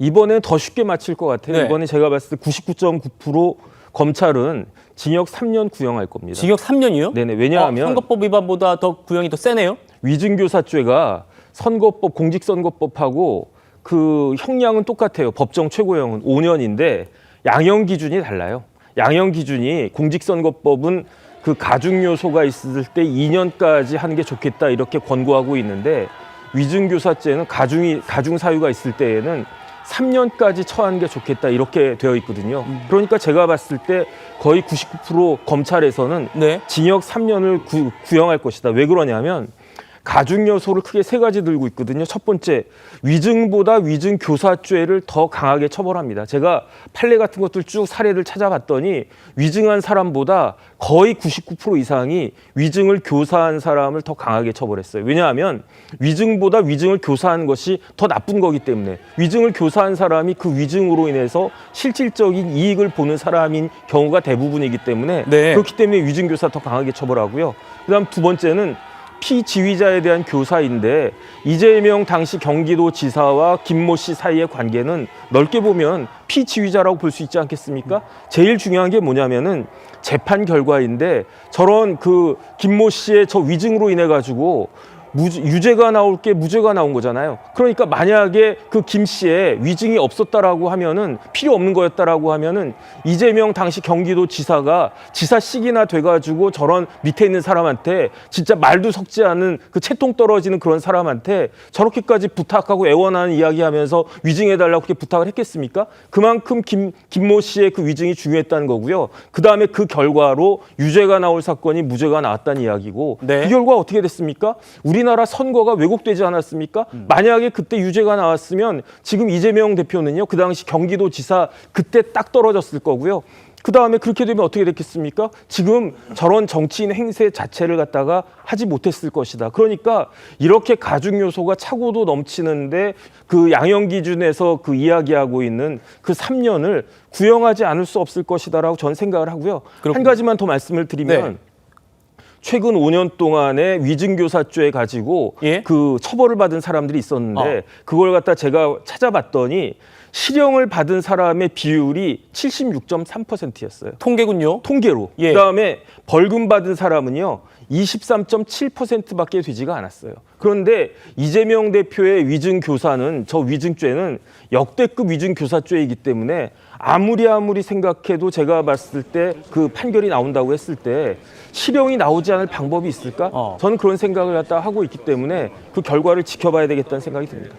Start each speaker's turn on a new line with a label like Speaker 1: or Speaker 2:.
Speaker 1: 이번에 더 쉽게 맞힐 것 같아요.
Speaker 2: 네.
Speaker 1: 이번에 제가 봤을 때 99.9% 검찰은 징역 3년 구형할 겁니다.
Speaker 2: 징역 3년이요?
Speaker 1: 네네. 왜냐하면
Speaker 2: 어, 선거법 위반보다 더 구형이 더 세네요.
Speaker 1: 위증교사죄가 선거법 공직선거법하고 그 형량은 똑같아요. 법정 최고형은 5년인데 양형 기준이 달라요. 양형 기준이 공직선거법은 그 가중 요소가 있을 때 2년까지 하는 게 좋겠다 이렇게 권고하고 있는데 위증교사죄는 가중이 가중 사유가 있을 때에는 3년까지 처하는 게 좋겠다 이렇게 되어 있거든요. 그러니까 제가 봤을 때 거의 99% 검찰에서는
Speaker 2: 네.
Speaker 1: 징역 3년을 구, 구형할 것이다. 왜 그러냐면 가중 요소를 크게 세 가지 들고 있거든요. 첫 번째, 위증보다 위증 교사죄를 더 강하게 처벌합니다. 제가 판례 같은 것들 쭉 사례를 찾아봤더니 위증한 사람보다 거의 99% 이상이 위증을 교사한 사람을 더 강하게 처벌했어요. 왜냐하면 위증보다 위증을 교사한 것이 더 나쁜 거기 때문에 위증을 교사한 사람이 그 위증으로 인해서 실질적인 이익을 보는 사람인 경우가 대부분이기 때문에
Speaker 2: 네.
Speaker 1: 그렇기 때문에 위증 교사 더 강하게 처벌하고요. 그다음 두 번째는 피지휘자에 대한 교사인데 이재명 당시 경기도지사와 김모 씨 사이의 관계는 넓게 보면 피지휘자라고 볼 수 있지 않겠습니까? 제일 중요한 게 뭐냐면은 재판 결과인데 저런 그 김모 씨의 저 위증으로 인해 가지고 무죄, 유죄가 나올 게 무죄가 나온 거잖아요. 그러니까 만약에 그 김 씨의 위증이 없었다라고 하면은 필요 없는 거였다라고 하면은 이재명 당시 경기도 지사가 지사식이나 돼가지고 저런 밑에 있는 사람한테 진짜 말도 섞지 않은 그 채통 떨어지는 그런 사람한테 저렇게까지 부탁하고 애원하는 이야기하면서 위증해달라고 그렇게 부탁을 했겠습니까? 그만큼 김 김모 씨의 그 위증이 중요했다는 거고요. 그 다음에 그 결과로 유죄가 나올 사건이 무죄가 나왔다는 이야기고
Speaker 2: 네.
Speaker 1: 그 결과 어떻게 됐습니까? 우리 나라 선거가 왜곡되지 않았습니까? 만약에 그때 유죄가 나왔으면 지금 이재명 대표는요, 그 당시 경기도지사 그때 딱 떨어졌을 거고요. 그 다음에 그렇게 되면 어떻게 됐겠습니까? 지금 저런 정치인 행세 자체를 갖다가 하지 못했을 것이다. 그러니까 이렇게 가중 요소가 차고도 넘치는데 그 양형 기준에서 그 이야기하고 있는 그 3년을 구형하지 않을 수 없을 것이다라고 저는 생각을 하고요. 한
Speaker 2: 그렇군요.
Speaker 1: 가지만 더 말씀을 드리면
Speaker 2: 네.
Speaker 1: 최근 5년 동안에 위증교사죄 가지고
Speaker 2: 예?
Speaker 1: 그 처벌을 받은 사람들이 있었는데
Speaker 2: 어.
Speaker 1: 그걸 갖다 제가 찾아봤더니 실형을 받은 사람의 비율이 76.3%였어요.
Speaker 2: 통계군요.
Speaker 1: 통계로.
Speaker 2: 예.
Speaker 1: 그다음에 벌금 받은 사람은요. 23.7%밖에 되지가 않았어요. 그런데 이재명 대표의 위증 교사는 저 위증죄는 역대급 위증 교사죄이기 때문에 아무리 아무리 생각해도 제가 봤을 때 그 판결이 나온다고 했을 때 실형이 나오지 않을 방법이 있을까?
Speaker 2: 어.
Speaker 1: 저는 그런 생각을 갖다 하고 있기 때문에 그 결과를 지켜봐야 되겠다는 생각이 듭니다.